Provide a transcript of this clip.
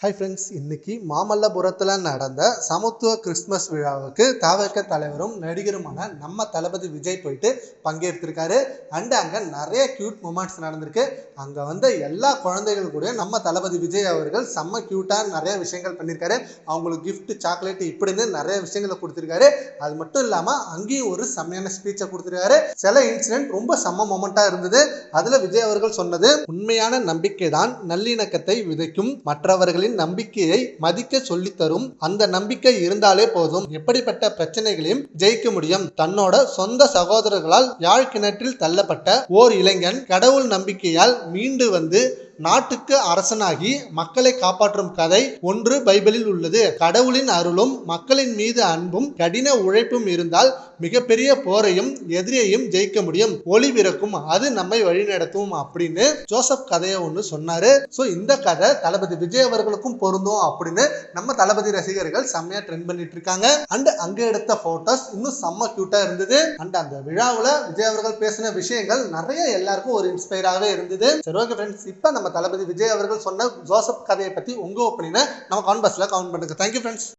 Hi friends இன்னைக்கு மாமல்லபுரத்தில் நடந்த சமத்துவ கிறிஸ்மஸ் விழாவுக்கு தாவக தலைவரும் நடிகருமான நம்ம தளபதி விஜய் போயிட்டு பங்கேற்றிருக்காரு. அண்டு அங்கே நிறைய க்யூட் மூமெண்ட்ஸ் நடந்திருக்கு. அங்கே வந்து எல்லா குழந்தைகள் கூட நம்ம தளபதி விஜய் அவர்கள் செம்ம க்யூட்டாக நிறைய விஷயங்கள் பண்ணியிருக்காரு. அவங்களுக்கு கிஃப்ட் சாக்லேட் இப்படின்னு நிறைய விஷயங்களை கொடுத்துருக்காரு. அது மட்டும் இல்லாமல் அங்கேயும் ஒரு செம்மையான ஸ்பீச்சை கொடுத்துருக்காரு. சில இன்சிடென்ட் ரொம்ப செம்ம மொமெண்ட்டாக இருந்தது. அதில் விஜய் அவர்கள் சொன்னது உண்மையான நம்பிக்கை தான் நல்லிணக்கத்தை விதைக்கும். மற்றவர்களின் நம்பிக்கையை மதிக்க சொல்லித் தரும் அந்த நம்பிக்கை இருந்தாலே போதும். எப்படிப்பட்ட பிரச்சனைகளையும் ஜெயிக்க முடியும்? தன்னோட சொந்த சகோதரர்களால் யாழ் கிணற்றில் தள்ளப்பட்ட ஓர் இளைஞன் கடவுள் நம்பிக்கையால் மீண்டு வந்து நாட்டுக்கு அரசனாகி மக்களை காப்பாற்றும் கதை ஒன்று பைபிளில் உள்ளது. கடவுளின் அருளும் மக்களின் மீது அன்பும் கடின உழைப்பும் இருந்தால் மிகப்பெரிய போரையும் எதிரியையும் ஜெயிக்க முடியும். ஒளி பிறக்கும் அது நம்மை வழிநடத்தும் அப்படின்னு ஜோசப் கதையை ஒன்று சொன்னாரு. ஸோ இந்த கதை தளபதி விஜய் அவர்களுக்கும் பொருந்தும் அப்படின்னு நம்ம தளபதி ரசிகர்கள் செம்மையா ட்ரெண்ட் பண்ணிட்டு இருக்காங்க. அண்ட் அங்க எடுத்த போட்டோஸ் இன்னும் செம்ம கியூட்டா இருந்தது. அண்ட் அந்த விழாவில் விஜய் அவர்கள் பேசின விஷயங்கள் நிறைய எல்லாருக்கும் ஒரு இன்ஸ்பயராகவே இருந்தது. சரி ஓகே ஃப்ரெண்ட்ஸ் இப்போ நம்ம தளபதி விஜய் அவர்கள் சொன்ன ஜோசப் கதையை பத்தி உங்க ஒப்பீனியனை நம்ம பஸ்ஸில் கவுண்ட் பண்ணுங்க. Thank you friends